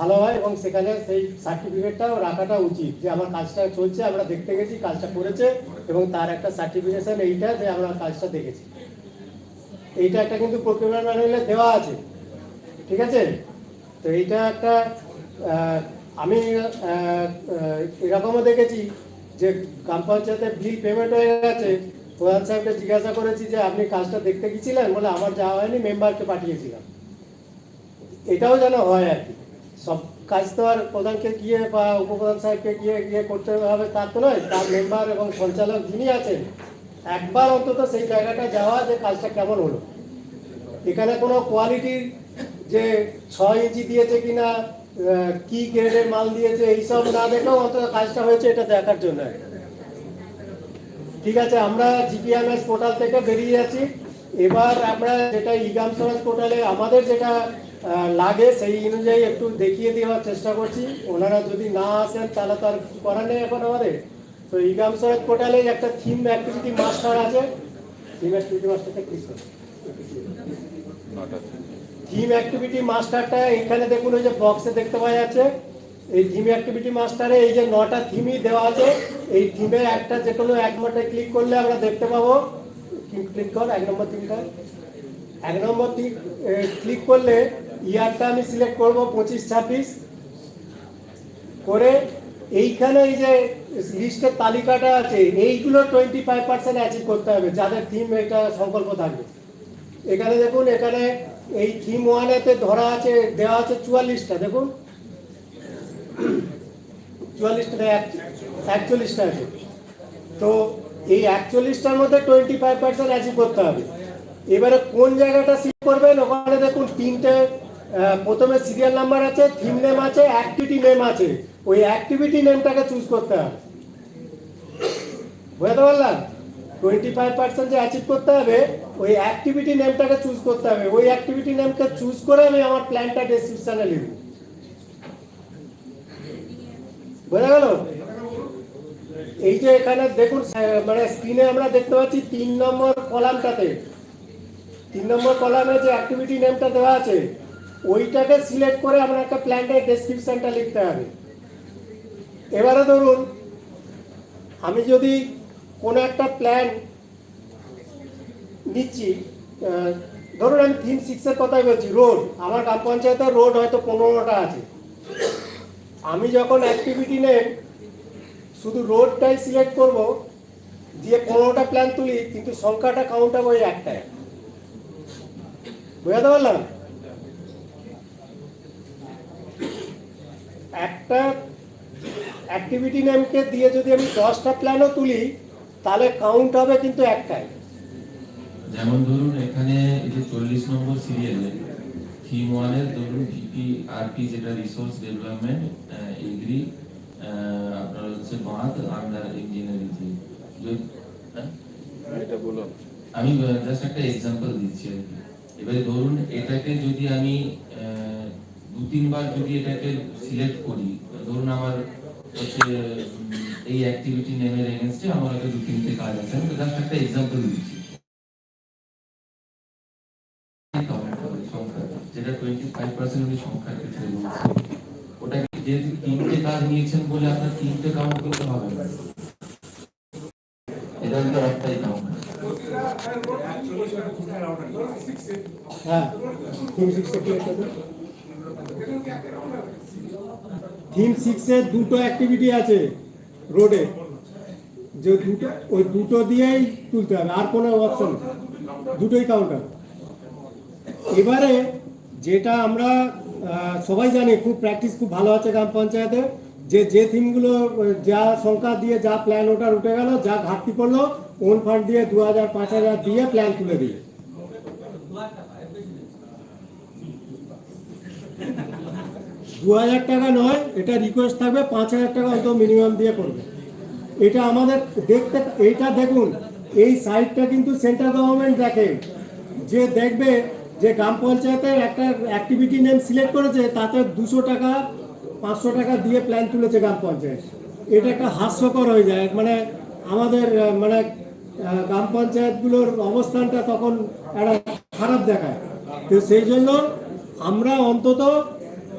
ভালো হয় এবং সেখানে সেই সার্টিফিকেটটাও রাখাটা উচিত যে আমার কাজটা চলছে, আমরা দেখতে গেছি কাজটা করেছে এবং তার একটা সার্টিফিকেশন এইটা যে আমরা কাজটা দেখেছি। এইটা একটা কিন্তু প্রক্রিয়া ম্যানুয়ালে দেওয়া আছে, ঠিক আছে? তো এইটা একটা আমি এরকমও দেখেছি যে গ্রাম পঞ্চায়েতে বিল পেমেন্ট হয়ে গেছে। প্রধান সাহেবকে জিজ্ঞাসা করেছি যে, আপনি কাজটা দেখতে গেছিলেন? বলে, আমার যাওয়া হয়নি মেম্বারকে পাঠিয়েছিলাম। এটাও যেন হয় আর কি। সব কাজ তো আর প্রধানকে গিয়ে বা উপপ্রধান সাহেবকে গিয়ে গিয়ে করতে হবে তা তো নয় তার মেম্বার এবং সঞ্চালক যিনি আছেন একবার অন্তত সেই জায়গাটা যাওয়া যে কাজটা কেমন হলো? এখানে কোনো কোয়ালিটির যে ছয় ইঞ্চি দিয়েছে কিনা আহ, কি গ্রেডের মাল দিয়েছে এইসব না দেখেও অন্তত কাজটা হয়েছে এটা দেখার জন্য ঠিক আছে আমরা জিপিএমএস পোর্টাল থেকে বেরিয়ে যাচ্ছি এবার আমরা যেটা ইগাম সমাজ পোর্টালে আমাদের যেটা লাগে সেই অনুযায়ী একটু দেখিয়ে দেওয়ার চেষ্টা করছি। ওনারা যদি না আসেন, তাহলে তো আর কিছু করার নেই এখন আমাদের। তো ইগাম সমাজ পোর্টালে একটা থিম অ্যাক্টিভিটি মাস্টার আছে। থিম অ্যাক্টিভিটি মাস্টারটা করুন থিম অ্যাক্টিভিটি মাস্টারটা এখানে দেখুন, ওই যে বক্সে দেখতে পাওয়া যাচ্ছে। এই থিম অ্যাক্টিভিটি মাস্টারে এই যে নটা থিমই দেওয়া আছে। এই থিমে একটা যে কোনো এক নম্বরটা ক্লিক করলে আমরা দেখতে পাবো। ক্লিক কর, এক নম্বর থিমটা এক নম্বর থিম ক্লিক করলে ইয়ারটা আমি সিলেক্ট করব, পঁচিশ, ছাব্বিশ। করে এইখানে এই যে লিস্টের তালিকাটা আছে, এইগুলো টোয়েন্টি ফাইভ পার্সেন্ট অ্যাচিভ করতে হবে, যাদের থিম এটা সংকল্প থাকবে। এখানে দেখুন, এখানে এই থিম ওয়ানেতে ধরা আছে, দেওয়া আছে চুয়াল্লিশটা, দেখুন। চুয়াল্লিশটা একচল্লিশটা আছে। তো এই একচল্লিশটার মধ্যে টোয়েন্টি ফাইভ পার্সেন্ট অ্যাচিভ করতে হবে। এবারে কোন জায়গাটা সিলেক্ট করবেন? ওখানে দেখুন তিনটে প্রথমে সিরিয়াল নাম্বার আছে থিম নেম আছে অ্যাক্টিভিটি নেম আছে। ওই অ্যাক্টিভিটি নেমটাকে চুজ করতে হবে। বুঝতে পারলাম? টোয়েন্টি ফাইভ পার্সেন্ট যে অ্যাচিভ করতে হবে, ওই অ্যাক্টিভিটি নেমটাকে চুজ করতে হবে। ওই অ্যাক্টিভিটি নেমকে চুজ করে আমি আমার প্ল্যানটা ডেসক্রিপশনে লিখব। বোঝা গেল? এই যে এখানে দেখুন মানে স্ক্রিনে আমরা দেখতে পাচ্ছি তিন নম্বর কলামটাতে তিন নম্বর কলামে যে অ্যাক্টিভিটি নেমটা দেওয়া আছে ওইটাকে সিলেক্ট করে আমরা একটা প্ল্যানটার ডেসক্রিপশনটা লিখতে হবে। এবারে ধরুন, আমি যদি কোনো একটা প্ল্যান নিচ্ছি ধরুন আমি থিম সিক্সের কথাই বলছি রোড আমার গ্রাম পঞ্চায়েতের রোড হয়তো পনেরোটা আছে। আমি যখন অ্যাক্টিভিটি নেম শুধু রোডটাই সিলেক্ট করব, দিয়ে পনেরোটা প্ল্যান তুলি, কিন্তু সংখ্যাটা কাউন্ট হবে ওই একটাই বুঝাতে পারলাম? একটা অ্যাক্টিভিটি নেমকে দিয়ে যদি আমি দশটা প্ল্যানও তুলি তাহলে কাউন্ট হবে কিন্তু একটাই। যেমন ধরুন এখানে এই যে চল্লিশ নম্বর সিরিয়ালে থিম ওয়ানের ধরুন ভিপি আরপি যেটা রিসোর্স ডেভেলপমেন্ট এগ্রি আপনার হচ্ছে বাঁধ আন্ডার ইঞ্জিনিয়ারিং আমি জাস্ট একটা এক্সাম্পল দিচ্ছি আর কি। এবারে ধরুন এটাকে যদি আমি দু তিনবার যদি এটাকে সিলেক্ট করি ধরুন আমার হচ্ছে এই অ্যাক্টিভিটি নেমের এগেনস্টে আমার একটা দু তিনটে কাজ আছে আমি জাস্ট একটা এক্সাম্পল দিচ্ছি। সংখ্যা যেটা টোয়েন্টি ফাইভ পার্সেন্ট উনি সংখ্যার ক্ষেত্রে বলছেন ওটা যেহেতু তিনটে কাজ নিয়েছেন বলে আপনার তিনটে কাউন্ট করতে হবে না। এটা একটাই কাউন্ট হ্যাঁ থিম সিক্সে দুটো অ্যাক্টিভিটি আছে রোডে। যে দুটো, ওই দুটো দিয়েই তুলতে হবে, আর কোনো অপশন দুটোই কাউন্টার এবারে যেটা আমরা সবাই জানি, খুব প্র্যাকটিস খুব ভালো আছে গ্রাম পঞ্চায়েতে, যে যে থিমগুলো, যা সংখ্যা দিয়ে, যা প্ল্যান ওটার উঠে গেল, যা ঘাটতি পড়ল ওন ফান্ড দিয়ে দু হাজার, পাঁচ হাজার দিয়ে প্ল্যান তুলে দিয়ে দু হাজার টাকা নয়, এটা রিকোয়েস্ট থাকবে, পাঁচ হাজার টাকা অন্তত মিনিমাম দিয়ে করবে। এটা আমাদের দেখতে, এইটা দেখুন, এই সাইটটা কিন্তু সেন্ট্রাল গভর্নমেন্ট দেখে। যে দেখবে যে গ্রাম পঞ্চায়েতের একটা অ্যাক্টিভিটি নেম সিলেক্ট করেছে, তাতে দুশো টাকা, পাঁচশো টাকা দিয়ে প্ল্যান তুলেছে গ্রাম পঞ্চায়েত। এটা একটা হাস্যকর হয়ে যায়। মানে আমাদের মানে গ্রাম পঞ্চায়েতগুলোর অবস্থানটা তখন একটা খারাপ দেখায়। তো সেই জন্য আমরা অন্তত